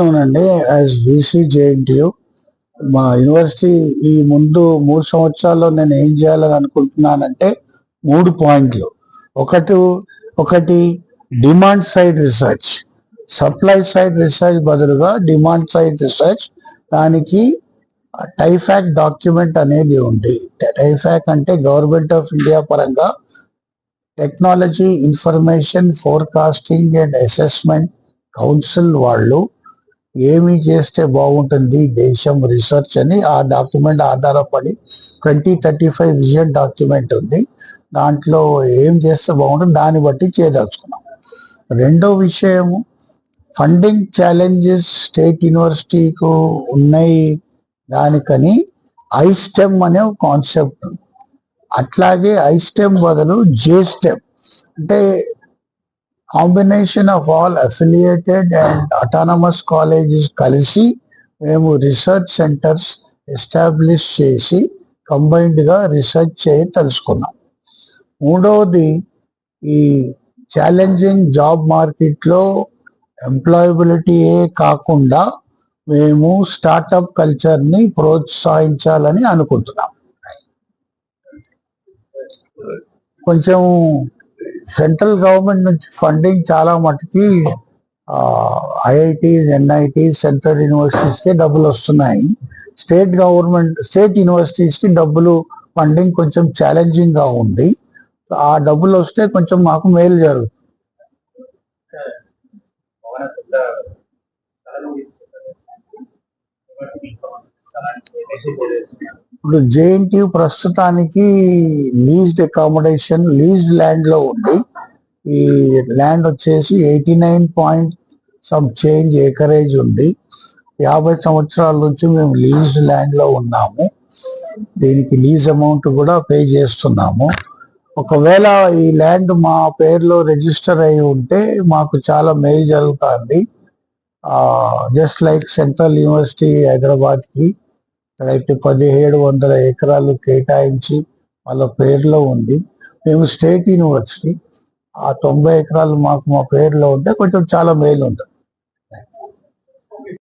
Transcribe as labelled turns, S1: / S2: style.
S1: Afternoon అండి as BC JNTU మా university ఈ ముందు మూడు సంవత్సరాల్లో నేను ఏం చేయాలని అనుకుంటున్నానంటే మూడు పాయింట్లు. ఒకటి ఒకటి demand side research supply side research బదులుగా డిమాండ్ సైడ్ రీసెర్చ్ దానికి టైఫాక్ డాక్యుమెంట్ అనేది ఉంది. టైఫాక్ అంటే గవర్నమెంట్ ఆఫ్ ఇండియా పరంగా technology information forecasting and assessment council వాళ్ళు ఏమి చేస్తే బాగుంటుంది దేశం రీసెర్చ్ అని ఆ డాక్యుమెంట్ ఆధారపడి twenty thirty five vision document ఉంది. దాంట్లో ఏం చేస్తే బాగుంటుంది దాన్ని బట్టి చేయదలుచుకున్నాం. రెండో విషయము ఫండింగ్ ఛాలెంజెస్ స్టేట్ యూనివర్సిటీకు ఉన్నాయి దానికని ఐస్టెమ్ అనే కాన్సెప్ట్ ఉంది. అట్లాగే ఐస్టెమ్ బదులు జే స్టెమ్ అంటే combination of all affiliated and autonomous colleges కలిసి మేము రీసెర్చ్ సెంటర్స్ ఎస్టాబ్లిష్ చేసి కంబైన్డ్గా రీసెర్చ్ చేయ తెలుసుకున్నాం. మూడవది ఈ ఛాలెంజింగ్ జాబ్ మార్కెట్లో ఎంప్లాయబిలిటీయే కాకుండా మేము స్టార్టప్ కల్చర్ని ప్రోత్సహించాలని అనుకుంటున్నాం. కొంచెం సెంట్రల్ గవర్నమెంట్ నుంచి ఫండింగ్ చాలా మటుకి ఐఐటి ఎన్ఐటీస్ సెంట్రల్ యూనివర్సిటీస్కి డబ్బులు వస్తున్నాయి. స్టేట్ గవర్నమెంట్ స్టేట్ యూనివర్సిటీస్కి డబ్బులు ఫండింగ్ కొంచెం ఛాలెంజింగ్గా ఉంది. ఆ డబ్బులు వస్తే కొంచెం మాకు మేలు జరుగుతుంది ఇప్పుడు జేఎన్టీ ప్రస్తుతానికి లీజ్డ్ అకామిడేషన్ లీజ్డ్ ల్యాండ్లో ఉంది. ఈ ల్యాండ్ వచ్చేసి eighty nine point some change acreage ఉంది. యాభై సంవత్సరాల నుంచి మేము లీజ్డ్ ల్యాండ్లో ఉన్నాము. దీనికి లీజ్ అమౌంట్ కూడా పే చేస్తున్నాము. ఒకవేళ ఈ ల్యాండ్ మా పేరులో రిజిస్టర్ అయి ఉంటే మాకు చాలా మేలు జరుగుతుంది. జస్ట్ లైక్ సెంట్రల్ యూనివర్సిటీ హైదరాబాద్కి ఇక్కడైతే పదిహేడు వందల ఎకరాలు కేటాయించి వాళ్ళ పేరులో ఉంది. మేము స్టేట్ యూనివర్సిటీ. ఆ తొంభై ఎకరాలు మాకు మా పేరులో ఉంటే కొంచెం చాలా మేలు ఉంటుంది